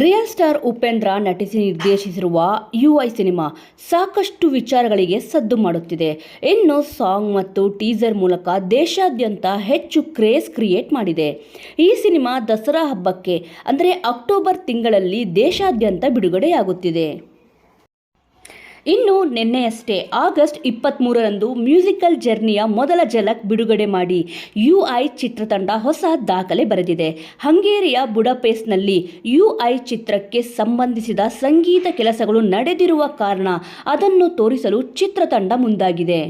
Real star Upendra ನಟಿಸಿ ನಿರ್ದೇಶಿಸಿರುವ U I cinema ಸಾಕಷ್ಟು ವಿಚಾರಗಳಿಗೆ ಸದ್ದು ಮಾಡುತ್ತಿದೆ. ಇನ್ನು ಸಾಂಗ್ ಮತ್ತು ಟೀಸರ್ ಮೂಲಕ ದೇಶಾದ್ಯಂತ ಹೆಚ್ಚು ಕ್ರೇಜ್ ಕ್ರಿಯೇಟ್ ಮಾಡಿದೆ. ಈ ಸಿನಿಮಾ ದಸರಾ ಹಬ್ಬಕ್ಕೆ, ಅಂದರೆ ಅಕ್ಟೋಬರ್ ತಿಂಗಳಲ್ಲಿ ದೇಶಾದ್ಯಂತ ಬಿಡುಗಡೆಯಾಗುತ್ತಿದೆ. ಇನ್ನು ನಿನ್ನೆಯಷ್ಟೇ ಆಗಸ್ಟ್ ಇಪ್ಪತ್ತ್ಮೂರರಂದು ಮ್ಯೂಸಿಕಲ್ ಜರ್ನಿಯ ಮೊದಲ ಜಲಕ್ ಬಿಡುಗಡೆ ಮಾಡಿ ಯು ಐ ಚಿತ್ರತಂಡ ಹೊಸ ದಾಖಲೆ ಬರೆದಿದೆ. ಹಂಗೇರಿಯ ಬುಡಪೇಸ್ನಲ್ಲಿ ಯು ಐ ಚಿತ್ರಕ್ಕೆ ಸಂಬಂಧಿಸಿದ ಸಂಗೀತ ಕೆಲಸಗಳು ನಡೆದಿರುವ ಕಾರಣ ಅದನ್ನು ತೋರಿಸಲು ಚಿತ್ರತಂಡ ಮುಂದಾಗಿದೆ.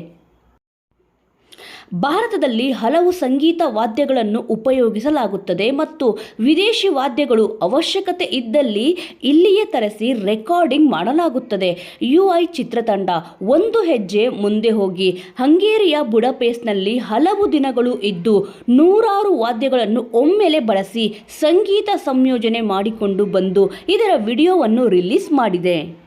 ಭಾರತದಲ್ಲಿ ಹಲವು ಸಂಗೀತ ವಾದ್ಯಗಳನ್ನು ಉಪಯೋಗಿಸಲಾಗುತ್ತದೆ ಮತ್ತು ವಿದೇಶಿ ವಾದ್ಯಗಳು ಅವಶ್ಯಕತೆ ಇದ್ದಲ್ಲಿ ಇಲ್ಲಿಯೇ ತರಿಸಿ ರೆಕಾರ್ಡಿಂಗ್ ಮಾಡಲಾಗುತ್ತದೆ. ಯು ಐ ಚಿತ್ರತಂಡ ಒಂದು ಹೆಜ್ಜೆ ಮುಂದೆ ಹೋಗಿ. ಹಂಗೇರಿಯ ಬುಡಪೇಸ್ನಲ್ಲಿ ಹಲವು ದಿನಗಳು ಇದ್ದು ನೂರಾರು ವಾದ್ಯಗಳನ್ನು ಒಮ್ಮೆಲೆ ಬಳಸಿ ಸಂಗೀತ ಸಂಯೋಜನೆ ಮಾಡಿಕೊಂಡು ಬಂದು ಇದರ ವಿಡಿಯೋವನ್ನು ರಿಲೀಸ್ ಮಾಡಿದೆ.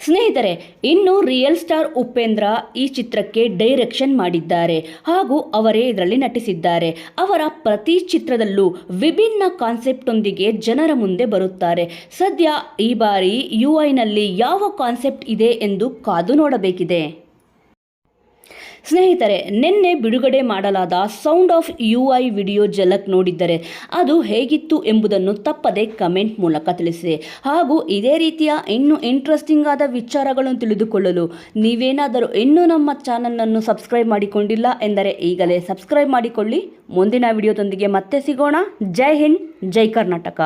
ಸ್ನೇಹಿತರೆ, ಇನ್ನು ರಿಯಲ್ ಸ್ಟಾರ್ ಉಪೇಂದ್ರ ಈ ಚಿತ್ರಕ್ಕೆ ಡೈರೆಕ್ಷನ್ ಮಾಡಿದ್ದಾರೆ ಹಾಗೂ ಅವರೇ ಇದರಲ್ಲಿ ನಟಿಸಿದ್ದಾರೆ. ಅವರ ಪ್ರತಿ ಚಿತ್ರದಲ್ಲೂ ವಿಭಿನ್ನ ಕಾನ್ಸೆಪ್ಟೊಂದಿಗೆ ಜನರ ಮುಂದೆ ಬರುತ್ತಾರೆ. ಸದ್ಯ ಈ ಬಾರಿ ಯು ಐನಲ್ಲಿ ಯಾವ ಕಾನ್ಸೆಪ್ಟ್ ಇದೆ ಎಂದು ಕಾದು ನೋಡಬೇಕಿದೆ. ಸ್ನೇಹಿತರೆ, ನಿನ್ನೆ ಬಿಡುಗಡೆ ಮಾಡಲಾದ sound of U I video ಜಲಕ್ ನೋಡಿದ್ದರೆ ಅದು ಹೇಗಿತ್ತು ಎಂಬುದನ್ನು ತಪ್ಪದೆ ಕಮೆಂಟ್ ಮೂಲಕ ತಿಳಿಸಿ ಹಾಗೂ ಇದೇ ರೀತಿಯ ಇನ್ನೂ ಇಂಟ್ರೆಸ್ಟಿಂಗ್ ಆದ ವಿಚಾರಗಳನ್ನು ತಿಳಿದುಕೊಳ್ಳಲು ನೀವೇನಾದರೂ ಇನ್ನೂ ನಮ್ಮ ಚಾನಲನ್ನು ಸಬ್ಸ್ಕ್ರೈಬ್ ಮಾಡಿಕೊಂಡಿಲ್ಲ ಎಂದರೆ ಈಗಲೇ ಸಬ್ಸ್ಕ್ರೈಬ್ ಮಾಡಿಕೊಳ್ಳಿ. ಮುಂದಿನ ವಿಡಿಯೋದೊಂದಿಗೆ ಮತ್ತೆ ಸಿಗೋಣ. ಜೈ ಹಿಂದ್, ಜೈ ಕರ್ನಾಟಕ.